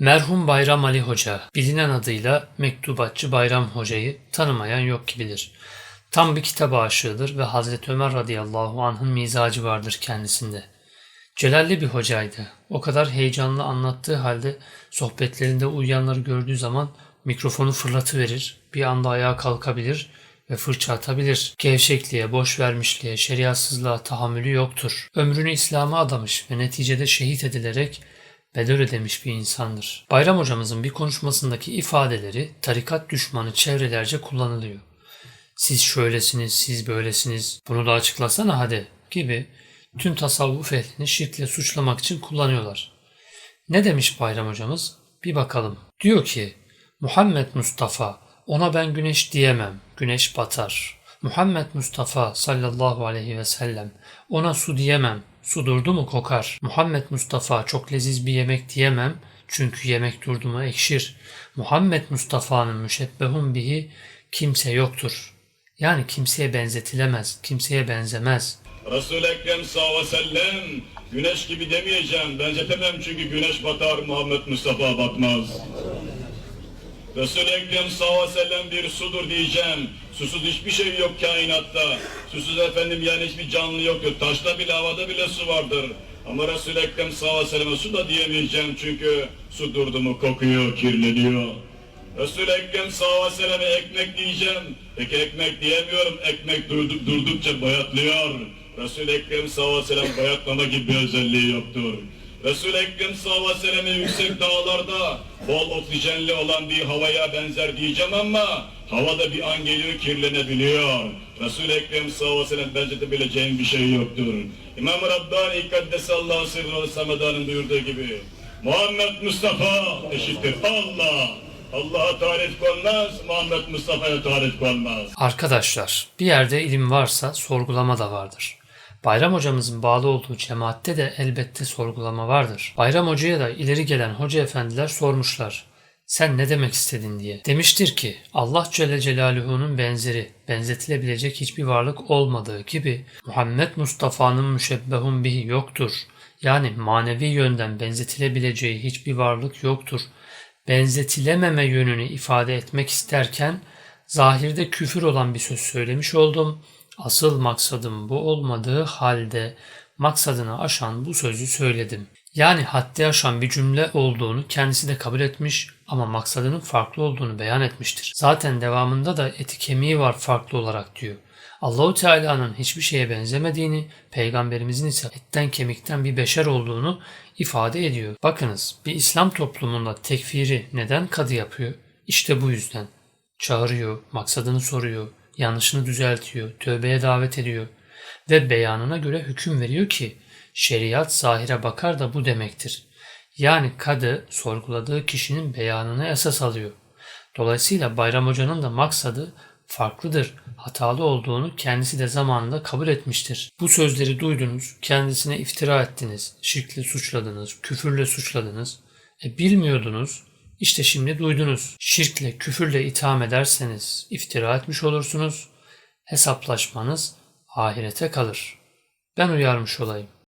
Merhum Bayram Ali Hoca, bilinen adıyla Mektubatçı Bayram Hoca'yı tanımayan yok gibidir. Tam bir kitap aşığıdır ve Hazreti Ömer radıyallahu anh'ın mizacı vardır kendisinde. Celalli bir hocaydı. O kadar heyecanlı anlattığı halde sohbetlerinde uyuyanları gördüğü zaman mikrofonu fırlatıverir, bir anda ayağa kalkabilir ve fırça atabilir. Gevşekliğe, boş vermişliğe, şeriatsızlığa tahammülü yoktur. Ömrünü İslam'a adamış ve neticede şehit edilerek bedel ödemiş bir insandır. Bayram hocamızın bir konuşmasındaki ifadeleri tarikat düşmanı çevrelerce kullanılıyor. Siz şöylesiniz, siz böylesiniz, bunu da açıklasana hadi gibi tüm tasavvuf ehlini şirkle suçlamak için kullanıyorlar. Ne demiş Bayram hocamız? Bir bakalım. Diyor ki Muhammed Mustafa ona ben güneş diyemem. Güneş batar. Muhammed Mustafa sallallahu aleyhi ve sellem ona su diyemem. Su durdu mu kokar. Muhammed Mustafa çok leziz bir yemek diyemem. Çünkü yemek durdu mu ekşir. Muhammed Mustafa'nın müşebbehun bihi kimse yoktur. Yani kimseye benzetilemez, kimseye benzemez. Resul-i Ekrem sallallahu aleyhi ve sellem güneş gibi demeyeceğim. Benzetemem çünkü güneş batar Muhammed Mustafa batmaz. Resul-i Ekrem sallallahu aleyhi ve sellem bir sudur diyeceğim. Susuz hiçbir şey yok kainatta. Susuz efendim yani hiçbir canlı yoktur. Taşta bile havada bile su vardır. Ama Resul-i Ekrem sallallahu aleyhi ve su da diyemeyeceğim çünkü su durdu mu kokuyor, kirleniyor. Resul-i Ekrem sallallahu aleyhi ve ekmek diyeceğim. Peki ekmek diyemiyorum. Ekmek durdu- durdukça bayatlıyor. Resul-i Ekrem sallallahu aleyhi ve bayatlama gibi bir özelliği yoktur. Resul-i Ekrem sallallahu aleyhi ve sellem'e yüksek dağlarda bol oksijenli olan bir havaya benzer diyeceğim ama havada bir an geliyor kirlenebiliyor. Resul-i Ekrem sallallahu aleyhi ve sellem benzetebileceğim bir şey yoktur. İmam-ı Rabbani Kaddesallahu sırrı Samedan'ın buyurduğu gibi Muhammed Mustafa eşittir Allah. Allah'a tarif konmaz, Muhammed Mustafa'ya tarif konmaz. Arkadaşlar, bir yerde ilim varsa sorgulama da vardır. Bayram hocamızın bağlı olduğu cemaatte de elbette sorgulama vardır. Bayram hocaya da ileri gelen hoca efendiler sormuşlar. Sen ne demek istedin diye. Demiştir ki Allah Celle Celaluhu'nun benzeri, benzetilebilecek hiçbir varlık olmadığı gibi Muhammed Mustafa'nın müşebbehun bihi yoktur. Yani manevi yönden benzetilebileceği hiçbir varlık yoktur. Benzetilememe yönünü ifade etmek isterken zahirde küfür olan bir söz söylemiş oldum. Asıl maksadım bu olmadığı halde maksadını aşan bu sözü söyledim. Yani haddi aşan bir cümle olduğunu kendisi de kabul etmiş ama maksadının farklı olduğunu beyan etmiştir. Zaten devamında da eti kemiği var farklı olarak diyor. Allahu Teala'nın hiçbir şeye benzemediğini, peygamberimizin ise etten kemikten bir beşer olduğunu ifade ediyor. Bakınız bir İslam toplumunda tekfiri neden kadı yapıyor? İşte bu yüzden. Çağırıyor, maksadını soruyor, yanlışını düzeltiyor, tövbeye davet ediyor ve beyanına göre hüküm veriyor ki şeriat zahire bakar da bu demektir. Yani kadı sorguladığı kişinin beyanını esas alıyor. Dolayısıyla Bayram Hoca'nın da maksadı farklıdır, hatalı olduğunu kendisi de zamanında kabul etmiştir. Bu sözleri duydunuz, kendisine iftira ettiniz, şirkle suçladınız, küfürle suçladınız. E bilmiyordunuz, işte şimdi duydunuz. Şirkle, küfürle itham ederseniz iftira etmiş olursunuz. Hesaplaşmanız ahirete kalır. Ben uyarmış olayım.